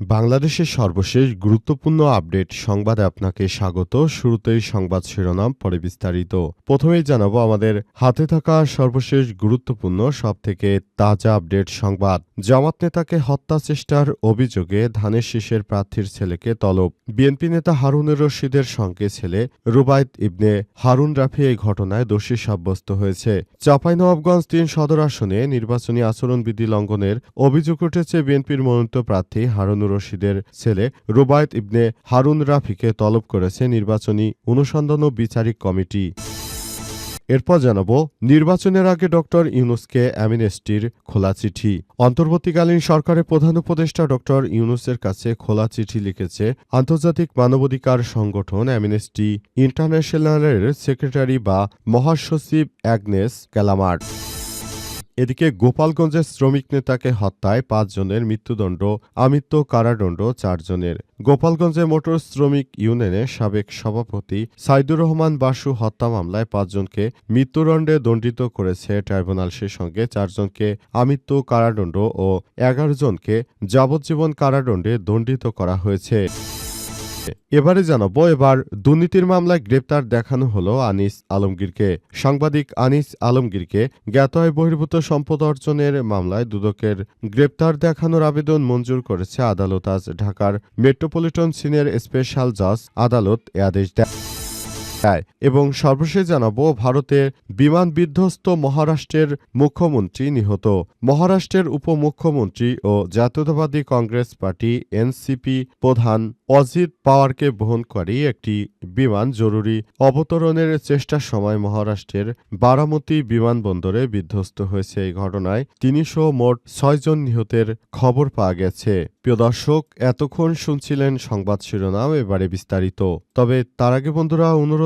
বাংলাদেশের সর্বশেষ গুরুত্বপূর্ণ আপডেট সংবাদে আপনাকে স্বাগত। শুরুতেই সংবাদ শিরোনাম, পরে বিস্তারিত। প্রথমেই জানাব আমাদের হাতে থাকা সর্বশেষ গুরুত্বপূর্ণ, সবথেকে তাজা আপডেট সংবাদ। জামাত নেতাকে হত্যা চেষ্টার অভিযোগে ধানের শীষের প্রার্থীর ছেলেকে তলব। বিএনপি নেতা হারুনুর রশিদের সঙ্গে ছেলে রুবায়ত ইবনে হারুন রাফি এই ঘটনায় দোষী সাব্যস্ত হয়েছে। চাঁপাইনবাবগঞ্জ তিন সদর আসনে নির্বাচনী আচরণবিধি লঙ্ঘনের অভিযোগ উঠেছে বিএনপির মনোনীত প্রার্থী হারুনুর রশিদের ছেলে রুবায়ত ইবনে হারুন রাফিকে তলব করেছে নির্বাচনী অনুসন্ধান ও বিচারিক কমিটি। এরপর জানাব, নির্বাচনের আগে ডক্টর ইউনুসকে অ্যামিনেস্টির খোলা চিঠি। অন্তর্বর্তীকালীন সরকারের প্রধান উপদেষ্টা ডক্টর ইউনুসের কাছে খোলা চিঠি লিখেছে, আন্তর্জাতিক মানবাধিকার সংগঠন অ্যামিনেস্টি ইন্টারন্যাশনালের সেক্রেটারি বা মহাসচিব অ্যাগনেস ক্যালামার্ট এদিকে গোপালগঞ্জের শ্রমিক নেতাকে হত্যায় পাঁচজনের মৃত্যুদণ্ড, আমৃত্য কারাদণ্ড চারজনের গোপালগঞ্জে মোটর শ্রমিক ইউনিয়নের সাবেক সভাপতি সাইদুর রহমান বাসু হত্যা মামলায় পাঁচজনকে মৃত্যুদণ্ডে দণ্ডিত করেছে ট্রাইব্যুনাল। সে সঙ্গে চারজনকে আমৃত্য কারাদণ্ড ও এগারো জনকে যাবজ্জীবন কারাদণ্ডে দণ্ডিত করা হয়েছে। এবারে জানাব এবার দুর্নীতির মামলায় গ্রেপ্তার দেখানো হলো আনিস আলমগীরকে। সাংবাদিক আনিস আলমগীরকে জ্ঞাত হয় বহির্ভূত সম্পদ অর্জনের মামলায় দুদকের গ্রেপ্তার দেখানোর আবেদন মঞ্জুর করেছে আদালত। আজ ঢাকার মেট্রোপলিটন সিনিয়র স্পেশাল জাজ আদালত এ আদেশ দেয়। দেয় এবং সর্বশেষ জানাব ভারতে বিমান বিধ্বস্ত মহারাষ্ট্রের মুখ্যমন্ত্রী নিহত। মহারাষ্ট্রের উপমুখ্যমন্ত্রী ও জাতীয়তাবাদী কংগ্রেস পার্টি এনসিপি প্রধান অজিত পাওয়ারকে বহন বহনকারী একটি বিমান জরুরি অবতরণের চেষ্টার সময় মহারাষ্ট্রের বারামতি বিমানবন্দরে বিধ্বস্ত হয়েছে এই ঘটনায় তিনশো মোট ছয়জন নিহতের খবর পাওয়া গেছে। প্রিয় দর্শক, এতক্ষণ শুনছিলেন সংবাদ শিরোনাম, এবারে বিস্তারিত। তবে তার আগে বন্ধুরা, অনুরোধ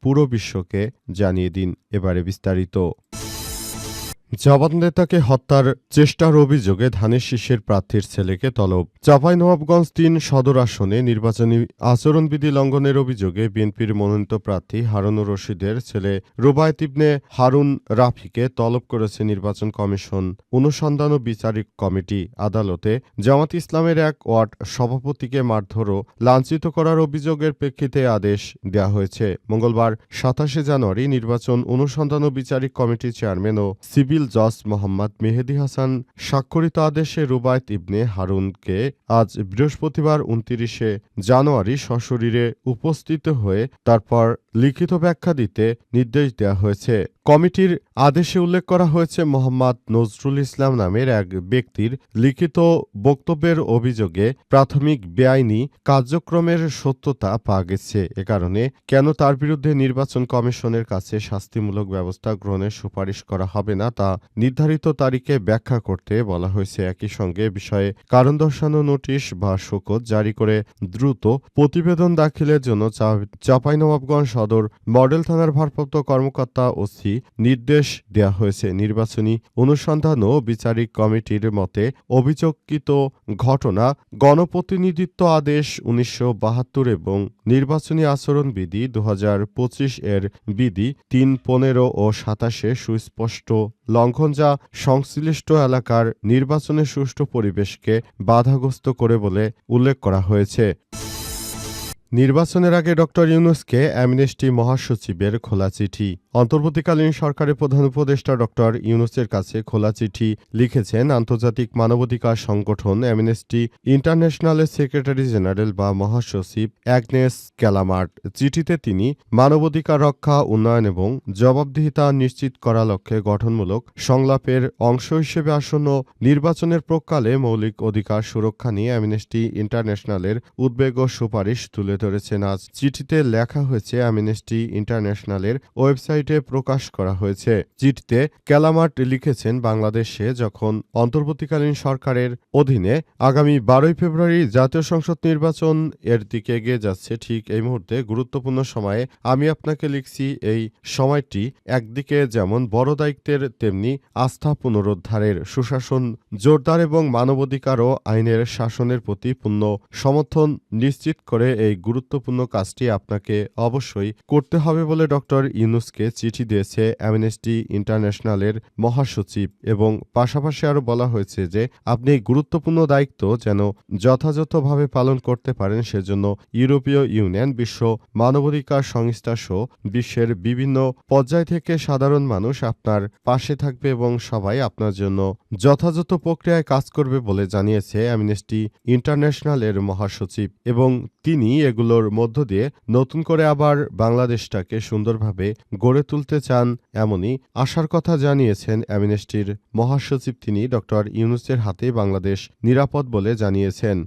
পুরো বিশ্বকে জানিয়ে দিন। এবারে বিস্তারিত। জবান নেতাকে হত্যার চেষ্টার অভিযোগে ধানের শীষের প্রার্থীর ছেলেকে তলব। চাঁপাইনবাবগঞ্জ তিন সদর আসনে নির্বাচনী আচরণবিধি লঙ্ঘনের অভিযোগে বিএনপির মনোনীত প্রার্থী হারুনুর রশিদের ছেলে রুবায়ত ইবনে হারুন রাফিকে তলব করেছে নির্বাচন কমিশন অনুসন্ধান ও বিচারিক কমিটি। আদালতে জামাত ইসলামের এক ওয়ার্ড সভাপতিকে মারধর ও লাঞ্ছিত করার অভিযোগের প্রেক্ষিতে আদেশ দেওয়া হয়েছে। মঙ্গলবার সাতাশে জানুয়ারি নির্বাচন অনুসন্ধান ও বিচারিক কমিটির চেয়ারম্যান ও সিভিল জজ মোহাম্মদ মেহেদি হাসান স্বাক্ষরিত আদেশে রুবায়ত ইবনে হারুনকে আজ বৃহস্পতিবার উনতিরিশে জানুয়ারি সশরীরে উপস্থিত হয়ে তারপর লিখিত ব্যাখ্যা দিতে নির্দেশ দেওয়া হয়েছে। কমিটির আদেশে উল্লেখ করা হয়েছে, মোহাম্মদ নজরুল ইসলাম নামের এক ব্যক্তির লিখিত বক্তব্যের অভিযোগে প্রাথমিক বেআইনি কার্যক্রমের সত্যতা পাওয়া গেছে এ কারণে কেন তার বিরুদ্ধে নির্বাচন কমিশনের কাছে শাস্তিমূলক ব্যবস্থা গ্রহণের সুপারিশ করা হবে না তা নির্ধারিত তারিখে ব্যাখ্যা করতে বলা হয়েছে। একই সঙ্গে বিষয়ে কারণ দর্শানো নোটিশ বা শোকত জারি করে দ্রুত প্রতিবেদন দাখিলের জন্য চাঁপাইনবাবগঞ্জ সদর মডেল থানার ভারপ্রাপ্ত কর্মকর্তা ওসি নির্দেশ দেওয়া হয়েছে। নির্বাচনী অনুসন্ধান ও বিচারিক কমিটির মতে অভিযোগকৃত ঘটনা গণপ্রতিনিধিত্ব আদেশ উনিশশো বাহাত্তর এবং নির্বাচনী আচরণ বিধি দু এর বিধি তিন পনেরো ও সাতাশে সুস্পষ্ট লঙ্ঘন যা সংশ্লিষ্ট এলাকার নির্বাচনের সুষ্ঠু পরিবেশকে বাধাগ্রস্ত করে বলে উল্লেখ করা হয়েছে। নির্বাচনের আগে ডক্টর ইউনুসকে অ্যামনেস্টি মহাসচিবের খোলা চিঠি। অন্তর্বর্তীকালীন সরকারের প্রধান উপদেষ্টা ডক্টর ইউনুসের কাছে খোলা চিঠি লিখেছেন আন্তর্জাতিক মানবাধিকার সংগঠন অ্যামনেস্টি ইন্টারন্যাশনালের সেক্রেটারি জেনারেল বা মহাসচিব অ্যাগনেস ক্যালামার্ট। চিঠিতে তিনি মানবাধিকার রক্ষা, উন্নয়ন এবং জবাবদিহিতা নিশ্চিত করা লক্ষ্যে গঠনমূলক সংলাপের অংশ হিসেবে আসন্ন নির্বাচনের প্রকালে মৌলিক অধিকার সুরক্ষা নিয়ে অ্যামনেস্টি ইন্টারন্যাশনালের উদ্বেগ ও সুপারিশ তুলে ধরেছেন। আজ চিঠিতে লেখা হয়েছে, অ্যামনেস্টি ইন্টারন্যাশনালের ওয়েবসাইট ওয়েবসাইটে প্রকাশ করা হয়েছে। চিঠিতে ক্যালামার্ট লিখেছেন বাংলাদেশে যখন অন্তর্বর্তীকালীন সরকারের অধীনে আগামী বারোই ফেব্রুয়ারি জাতীয় সংসদ নির্বাচন এর দিকে এগিয়ে যাচ্ছে, ঠিক এই মুহূর্তে গুরুত্বপূর্ণ সময়ে আমি আপনাকে লিখছি এই সময়টি, একদিকে যেমন বড় দায়িত্বের, তেমনি আস্থা পুনরুদ্ধারের, সুশাসন জোরদার এবং মানবাধিকার ও আইনের শাসনের প্রতি পূর্ণ সমর্থন নিশ্চিত করে এই গুরুত্বপূর্ণ কাজটি আপনাকে অবশ্যই করতে হবে বলে ডক্টর ইউনুসকে চিঠি দিয়েছে অ্যামনেস্টি ইন্টারন্যাশনালের মহাসচিব এবং পাশাপাশি আরও বলা হয়েছে যে, আপনি এই গুরুত্বপূর্ণ দায়িত্ব যেন যথাযথভাবে পালন করতে পারেন সেজন্য ইউরোপীয় ইউনিয়ন, বিশ্ব মানবাধিকার সংস্থা সহ বিশ্বের বিভিন্ন পর্যায় থেকে সাধারণ মানুষ আপনার পাশে থাকবে এবং সবাই আপনার জন্য যথাযথ প্রক্রিয়ায় কাজ করবে বলে জানিয়েছে অ্যামনেস্টি ইন্টারন্যাশনালের মহাসচিব এবং তিনি এগুলোর মধ্য দিয়ে নতুন করে আবার বাংলাদেশটাকে সুন্দরভাবে গড়ে তুলতে চান এমনই আশার কথা জানিয়েছেন অ্যামনেস্টির মহাসচিব তিনি ড. ইউনুসের হাতে বাংলাদেশ নিরাপদ বলে জানিয়েছেন।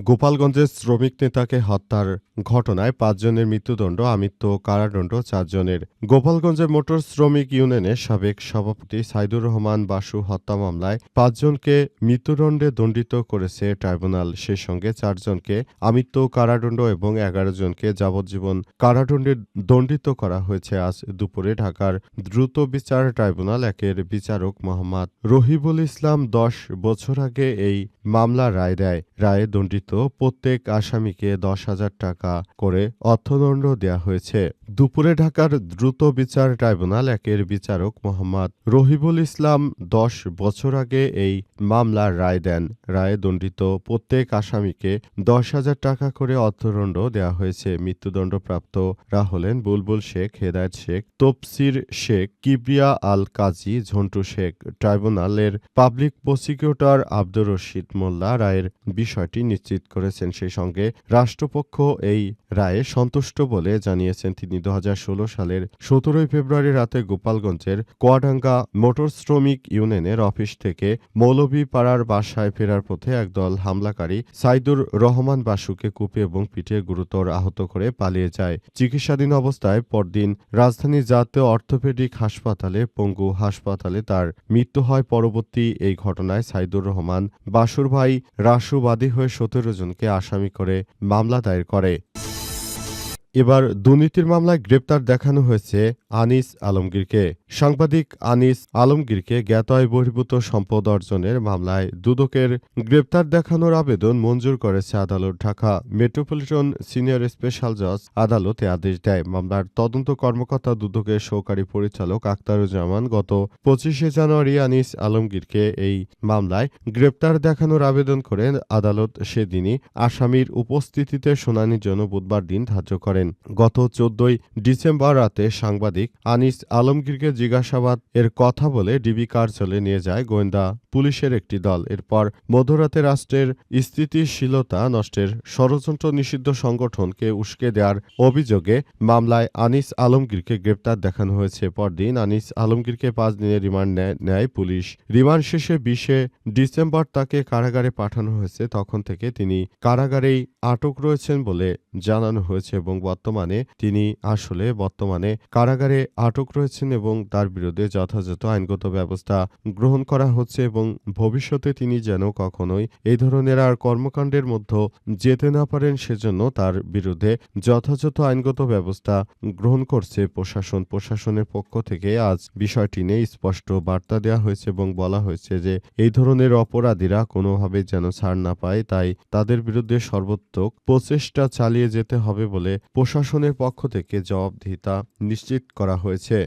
গোপালগঞ্জের শ্রমিক নেতাকে হত্যার ঘটনায় পাঁচজনের মৃত্যুদণ্ড আমৃত্যু কারাদণ্ড, চারজনের গোপালগঞ্জের মোটর শ্রমিক ইউনিয়নের সাবেক সভাপতি সাইদুর রহমান বাসু হত্যা মামলায় পাঁচজনকে মৃত্যুদণ্ডে দণ্ডিত করেছে ট্রাইব্যুনাল। সেই সঙ্গে চারজনকে আমৃত্যু কারাদণ্ড এবং এগারো জনকে যাবজ্জীবন কারাদণ্ডে দণ্ডিত করা হয়েছে আজ দুপুরে ঢাকার দ্রুত বিচার ট্রাইব্যুনাল একের বিচারক মোহাম্মদ রহিবুল ইসলাম দশ বছর আগে এই মামলা রায় দেয়। রায়ে দণ্ডিত প্রত্যেক আসামিকে দশ হাজার টাকা করে অর্থদণ্ড দেয়া হয়েছে। দুপুরে ঢাকার দ্রুত বিচার ট্রাইব্যুনাল একের বিচারক মোহাম্মদ রহিবুল ইসলাম দশ বছর আগে এই মামলার রায় দেন। রায়ে দণ্ডিত প্রত্যেক আসামিকে দশ হাজার টাকা করে অর্থদণ্ড দেওয়া হয়েছে। মৃত্যুদণ্ডপ্রাপ্তরা হলেন বুলবুল শেখ, হেদায়ত শেখ, তফসির শেখ, কিবরিয়া আল কাজী ঝন্টু শেখ, ট্রাইব্যুনালের পাবলিক প্রসিকিউটর আব্দুর রশিদ মোল্লা রায়ের বিষয়টি নিশ্চিত করেছেন। সেই সঙ্গে রাষ্ট্রপক্ষ এই রায়ে সন্তুষ্ট বলে জানিয়েছেন তিনি। দু হাজার ষোলো সালের সতেরোই ফেব্রুয়ারি রাতে গোপালগঞ্জের কোয়াডাঙ্গা মোটর শ্রমিক ইউনিয়নের অফিস থেকে মৌলভীপাড়ার বাসায় ফেরার পথে একদল হামলাকারী সাইদুর রহমান বাসুকে কুপে এবং পিঠে গুরুতর আহত করে পালিয়ে যায়। চিকিৎসাধীন অবস্থায় পরদিন রাজধানীর জাতীয় অর্থোপেডিক হাসপাতালে পঙ্গু হাসপাতালে তার মৃত্যু হয়। পরবর্তী এই ঘটনায় সাইদুর রহমান বাসুর ভাই রাসুবাদী হয়ে সতেরো জনকে আসামি করে মামলা দায়ের করে। এবার দুর্নীতির মামলায় গ্রেপ্তার দেখানো হয়েছে আনিস আলমগীরকে। সাংবাদিক আনিস আলমগীরকে জ্ঞাতয় বহির্ভূত সম্পদ অর্জনের মামলায় দুদকের গ্রেপ্তার দেখানোর আবেদন মঞ্জুর করেছে আদালত। ঢাকা মেট্রোপলিটন সিনিয়র স্পেশাল জজ আদালতে আদেশ দেয়। মামলার তদন্ত কর্মকর্তা দুদকের সহকারী পরিচালক আক্তারুজ্জামান গত পঁচিশে জানুয়ারি আনিস আলমগীরকে এই মামলায় গ্রেপ্তার দেখানোর আবেদন করে আদালত সেদিনই আসামির উপস্থিতিতে শুনানির জন্য বুধবার দিন ধার্য করেন। গত চোদ্দই ডিসেম্বর রাতে সাংবাদিক আনিস আলমগীরকে জিজ্ঞাসাবাদ। এর কথা বলে ডিবি কার্যালয়ে নিয়ে যায় গোয়েন্দা পুলিশের একটি দল। এরপর মধ্যরাতে রাষ্ট্রের স্থিতিশীলতা নষ্টের ষড়যন্ত্র নিষিদ্ধ সংগঠনকে উস্কে দেওয়ার অভিযোগে মামলায় আনিস আলমগীরকে গ্রেপ্তার দেখানো হয়েছে। পরদিন আনিস আলমগীরকে পাঁচ দিনের রিমান্ড নেয়- পুলিশ। রিমান্ড শেষে বিশে ডিসেম্বর তাকে কারাগারে পাঠানো হয়েছে। তখন থেকে তিনি কারাগারেই আটক রয়েছেন বলে জানানো হয়েছে এবং বর্তমানে তিনি আসলে বর্তমানে কারাগারে আটক রয়েছেন এবং তার বিরুদ্ধে যথাযথ আইনগত ব্যবস্থা গ্রহণ করা হচ্ছে এবং ভবিষ্যতে তিনি যেন কখনোই এই ধরনের আর কর্মকাণ্ডের মধ্যে যেতে না পারেন, সেজন্য তার বিরুদ্ধে যথাযথ আইনগত ব্যবস্থা গ্রহণ করছে প্রশাসন। প্রশাসনের পক্ষ থেকে আজ বিষয়টি নিয়ে স্পষ্ট বার্তা দেওয়া হয়েছে এবং বলা হয়েছে যে এই ধরনের অপরাধীরা কোনোভাবে যেন ছাড় না পায়, তাই তাদের বিরুদ্ধে সর্বোত্তক প্রচেষ্টা চালিয়ে যেতে হবে বলে প্রশাসনের পক্ষ থেকে জবাবদিহিতা নিশ্চিত করা হয়েছে।